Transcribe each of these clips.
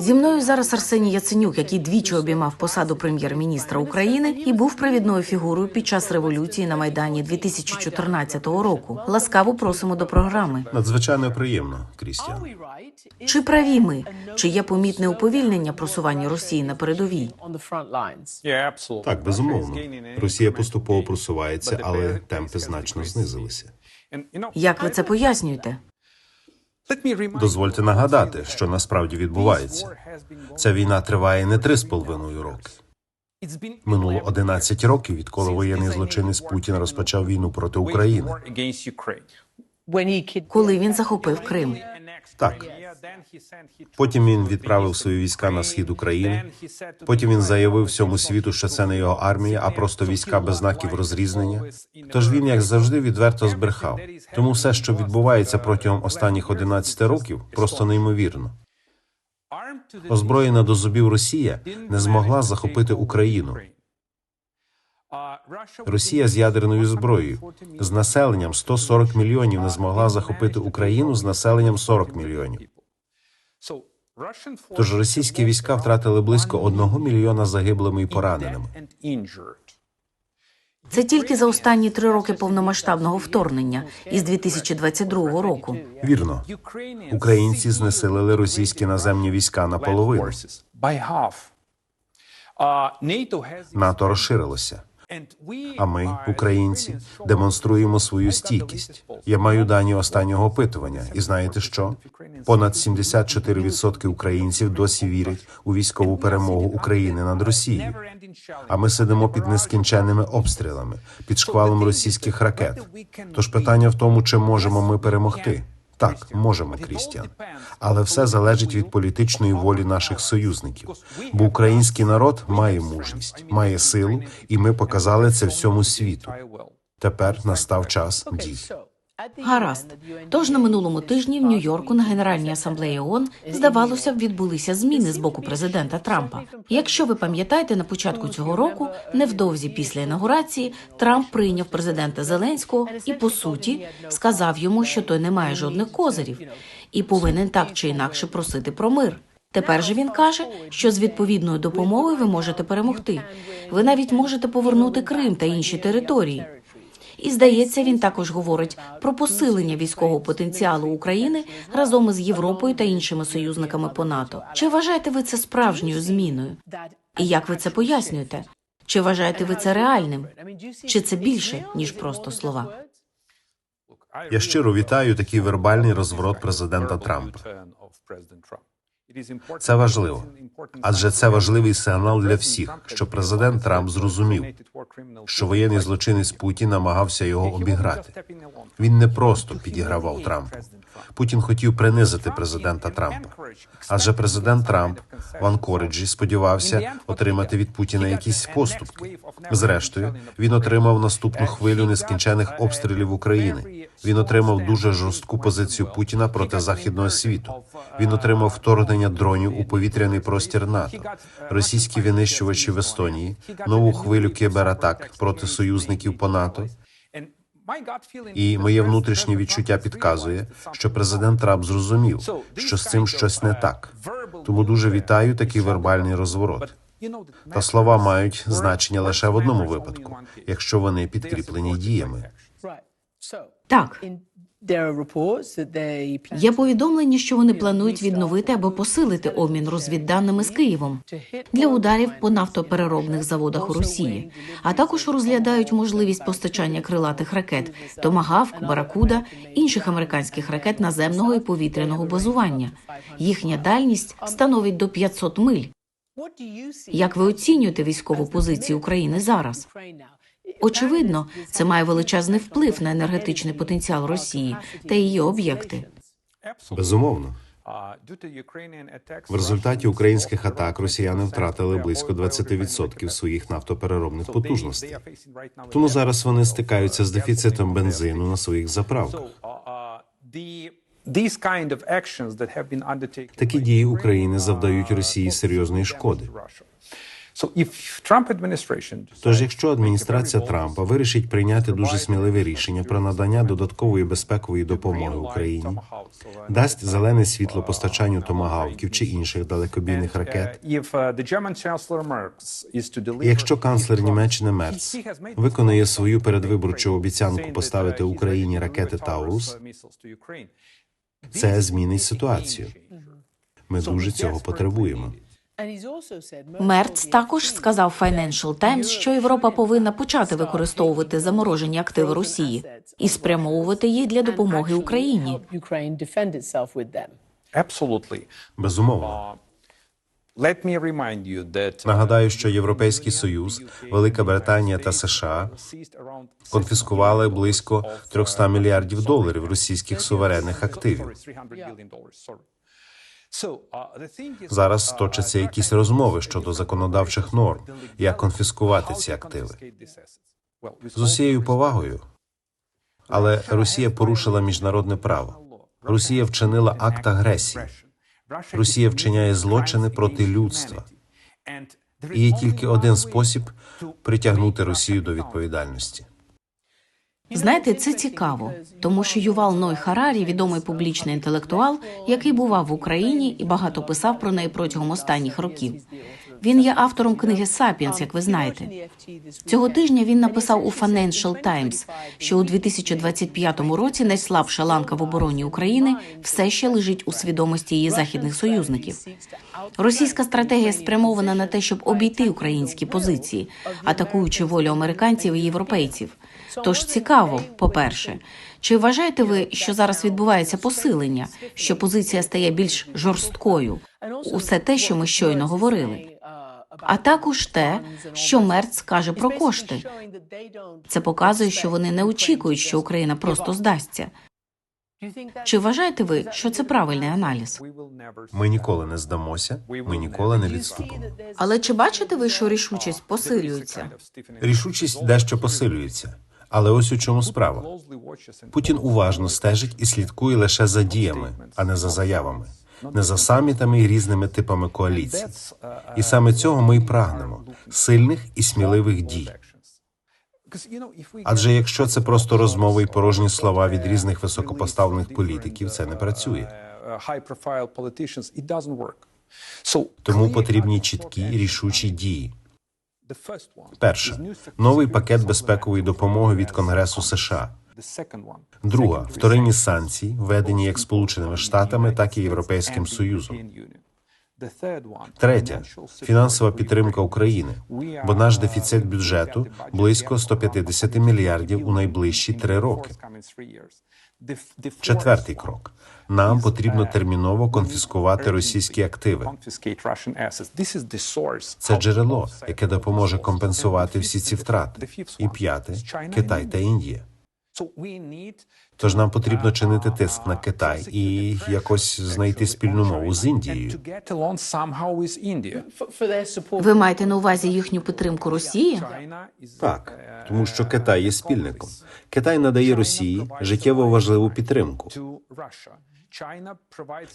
Зі мною зараз Арсеній Яценюк, який двічі обіймав посаду прем'єр-міністра України і був провідною фігурою під час революції на майдані 2014 року. Ласкаво просимо до програми. Надзвичайно приємно, Крістіан. Чи праві ми? Чи є помітне уповільнення просування Росії на передовій? Так, безумовно. Росія поступово просувається, але темпи значно знизилися. Як ви це пояснюєте? Дозвольте нагадати, що насправді відбувається. Ця війна триває не три з половиною роки. Минуло 11 років, відколи воєнний злочинець Путін розпочав війну проти України. Коли він захопив Крим? Так. Потім він відправив свої війська на схід України. Потім він заявив всьому світу, що це не його армія, а просто війська без знаків розрізнення. Тож він, як завжди, відверто збрехав. Тому все, що відбувається протягом останніх 11 років, просто неймовірно. Озброєна до зубів Росія не змогла захопити Україну. Росія з ядерною зброєю з населенням 140 мільйонів не змогла захопити Україну з населенням 40 мільйонів. Тож російські війська втратили близько одного мільйона загиблими і пораненими. Це тільки за останні три роки повномасштабного вторгнення із 2022 року. Вірно, українці знесилили російські наземні війська наполовину. НАТО розширилося. А ми, українці, демонструємо свою стійкість. Я маю дані останнього опитування, і знаєте що? Понад 74% українців досі вірять у військову перемогу України над Росією. А ми сидимо під нескінченними обстрілами, під шквалом російських ракет. Тож питання в тому, чи можемо ми перемогти. Так, можемо, Крістіан, але все залежить від політичної волі наших союзників. Бо український народ має мужність, має силу, і ми показали це всьому світу. Тепер настав час дій. Гаразд. Тож на минулому тижні в Нью-Йорку на Генеральній асамблеї ООН, здавалося б, відбулися зміни з боку президента Трампа. Якщо ви пам'ятаєте, на початку цього року, невдовзі після інаугурації, Трамп прийняв президента Зеленського і по суті сказав йому, що той не має жодних козирів і повинен так чи інакше просити про мир. Тепер же він каже, що з відповідною допомогою ви можете перемогти. Ви навіть можете повернути Крим та інші території. І здається, він також говорить про посилення військового потенціалу України разом із Європою та іншими союзниками по НАТО. Чи вважаєте ви це справжньою зміною? І як ви це пояснюєте? Чи вважаєте ви це реальним? Чи це більше ніж просто слова? Я щиро вітаю такий вербальний розворот президента Трампа. Це важливо, адже це важливий сигнал для всіх, що президент Трамп зрозумів, що воєнний злочинець Путін намагався його обіграти. Він не просто підігравав Трампу. Путін хотів принизити президента Трампа. Адже президент Трамп в Анкориджі сподівався отримати від Путіна якісь поступки. Зрештою, він отримав наступну хвилю нескінчених обстрілів України. Він отримав дуже жорстку позицію Путіна проти західного світу. Він отримав вторгнення дронів у повітряний простір НАТО, російські винищувачі в Естонії, нову хвилю кібератак проти союзників по НАТО. І моє внутрішнє відчуття підказує, що президент Трамп зрозумів, що з цим щось не так. Тому дуже вітаю такий вербальний розворот. Та слова мають значення лише в одному випадку, якщо вони підкріплені діями. Так, є повідомлення, що вони планують відновити або посилити обмін розвідданими з Києвом для ударів по нафтопереробних заводах у Росії, а також розглядають можливість постачання крилатих ракет Томагавк, Баракуда, інших американських ракет наземного і повітряного базування. Їхня дальність становить до 500 миль. Як ви оцінюєте військову позицію України зараз? Очевидно, це має величезний вплив на енергетичний потенціал Росії та її об'єкти. Безумовно. В результаті українських атак росіяни втратили близько 20% своїх нафтопереробних потужностей. Тому зараз вони стикаються з дефіцитом бензину на своїх заправках. Такі дії України завдають Росії серйозної шкоди. Тож, якщо адміністрація Трампа вирішить прийняти дуже сміливе рішення про надання додаткової безпекової допомоги Україні, дасть зелене світло постачанню томагавків чи інших далекобійних ракет. І якщо канцлер Німеччини Мерц виконає свою передвиборчу обіцянку поставити Україні ракети Таурус, це змінить ситуацію. Ми дуже цього потребуємо. Мерц також сказав Financial Times, що Європа повинна почати використовувати заморожені активи Росії і спрямовувати їх для допомоги Україні. Безумовно. Нагадаю, Нагадаю, що Європейський Союз, Велика Британія та США конфіскували близько 300 мільярдів доларів російських суверенних активів. Зараз точаться якісь розмови щодо законодавчих норм, як конфіскувати ці активи. З усією повагою, але Росія порушила міжнародне право. Росія вчинила акт агресії. Росія вчиняє злочини проти людства. І є тільки один спосіб притягнути Росію до відповідальності. Знаєте, це цікаво, тому що Ювал Ной Харарі, відомий публічний інтелектуал, який бував в Україні і багато писав про неї протягом останніх років. Він є автором книги Сапіенс, як ви знаєте. Цього тижня він написав у Financial Times, що у 2025 році найслабша ланка в обороні України все ще лежить у свідомості її західних союзників. Російська стратегія спрямована на те, щоб обійти українські позиції, атакуючи волю американців і європейців. Тож цікаво, по-перше, чи вважаєте ви, що зараз відбувається посилення, що позиція стає більш жорсткою? Усе те, що ми щойно говорили. А також те, що Мерц каже про кошти. Це показує, що вони не очікують, що Україна просто здасться. Чи вважаєте ви, що це правильний аналіз? Ми ніколи не здамося, ми ніколи не відступимо. Але чи бачите ви, що рішучість посилюється? Рішучість дещо посилюється. Але ось у чому справа. Путін уважно стежить і слідкує лише за діями, а не за заявами, не за самітами і різними типами коаліцій. І саме цього ми й прагнемо сильних і сміливих дій. Адже якщо це просто розмови і порожні слова від різних високопоставлених політиків, це не працює. Тому потрібні чіткі рішучі дії. Перше новий пакет безпекової допомоги від Конгресу США. Друга вторинні санкції, введені як Сполученими Штатами, так і Європейським Союзом. Третя фінансова підтримка України, бо наш дефіцит бюджету близько 150 мільярдів у найближчі три роки. Четвертий крок: нам потрібно терміново конфіскувати російські активи. Це джерело, яке допоможе компенсувати всі ці втрати. І п'яте Китай та Індія. Тож нам потрібно чинити тиск на Китай і якось знайти спільну мову з Індією. Ви маєте на увазі їхню підтримку Росії? Так, тому що Китай є спільником. Китай надає Росії життєво важливу підтримку.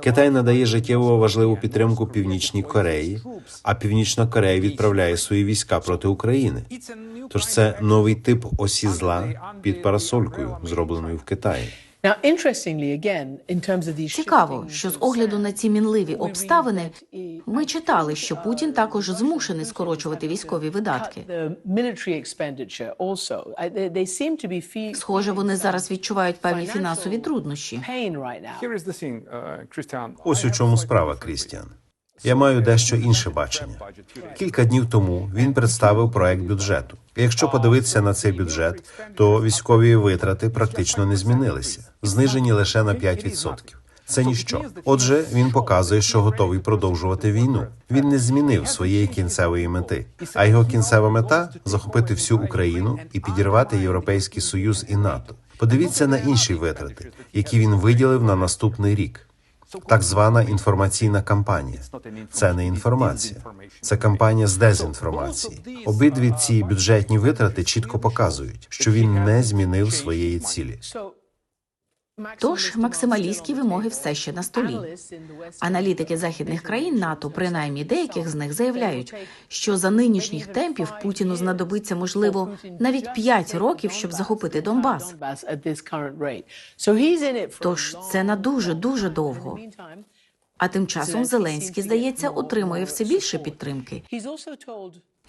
Китай надає життєво важливу підтримку Північній Кореї, а Північна Корея відправляє свої війська проти України. Тож це новий тип осі зла під парасолькою, зробленою в Китаї. Цікаво, що з огляду на ці мінливі обставини ми читали, що Путін також змушений скорочувати військові видатки. Схоже, вони зараз відчувають певні фінансові труднощі. Ось у чому справа, Крістіан. Я маю дещо інше бачення. Кілька днів тому він представив проект бюджету. Якщо подивитися на цей бюджет, то військові витрати практично не змінилися, знижені лише на 5%. Це ніщо. Отже, він показує, що готовий продовжувати війну. Він не змінив своєї кінцевої мети. А його кінцева мета захопити всю Україну і підірвати Європейський Союз і НАТО. Подивіться на інші витрати, які він виділив на наступний рік. Так звана інформаційна кампанія. Це не інформація, це кампанія з дезінформації. Обидві ці бюджетні витрати чітко показують, що він не змінив своєї цілі. Тож максималістські вимоги все ще на столі. Аналітики західних країн НАТО, принаймні деяких з них, заявляють, що за нинішніх темпів Путіну знадобиться можливо навіть 5 років, щоб захопити Донбас. Тож це на дуже дуже довго. А тим часом Зеленський, здається, отримує все більше підтримки.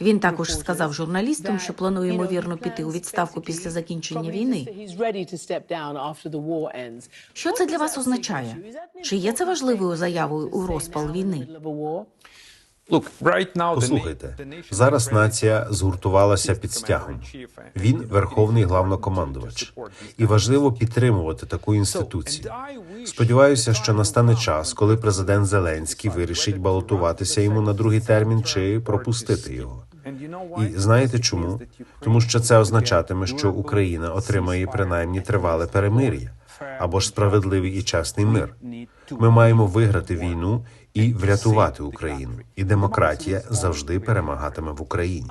Він також сказав журналістам, що планує ймовірно піти у відставку після закінчення війни. Що це для вас означає? Чи є це важливою заявою у розпал війни? Послухайте, зараз нація згуртувалася під стягом. Він верховний главнокомандувач, і важливо підтримувати таку інституцію. Сподіваюся, що настане час, коли президент Зеленський вирішить балотуватися йому на другий термін чи пропустити його. І знаєте чому? Тому що це означатиме, що Україна отримає принаймні тривале перемир'я або ж справедливий і чесний мир. Ми маємо виграти війну і врятувати Україну. І демократія завжди перемагатиме в Україні.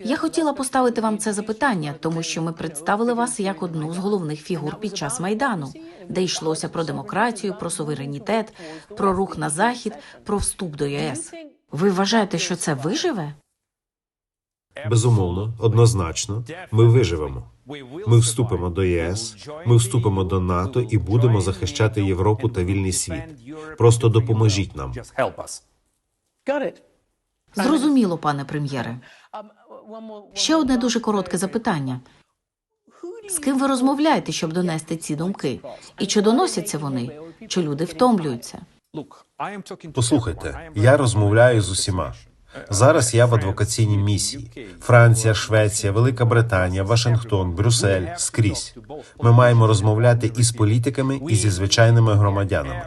Я хотіла поставити вам це запитання, тому що ми представили вас як одну з головних фігур під час майдану, де йшлося про демократію, про суверенітет, про рух на захід, про вступ до ЄС. Ви вважаєте, що це виживе? Безумовно, однозначно, ми виживемо. Ми вступимо до ЄС, ми вступимо до НАТО і будемо захищати Європу та вільний світ. Просто допоможіть нам. Зрозуміло, пане прем'єре. Ще одне дуже коротке запитання. З ким ви розмовляєте, щоб донести ці думки? І чи доносяться вони? Чи люди втомлюються? Послухайте, я розмовляю з усіма. Зараз я в адвокаційній місії: Франція, Швеція, Велика Британія, Вашингтон, Брюссель скрізь. Ми маємо розмовляти і з політиками, і зі звичайними громадянами.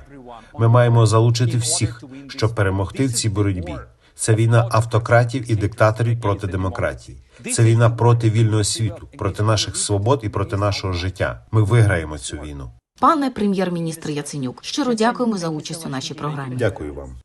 Ми маємо залучити всіх, щоб перемогти в цій боротьбі. Це війна автократів і диктаторів проти демократії. Це війна проти вільного світу, проти наших свобод і проти нашого життя. Ми виграємо цю війну. Пане прем'єр-міністр Яценюк, щиро дякуємо за участь у нашій програмі. Дякую вам.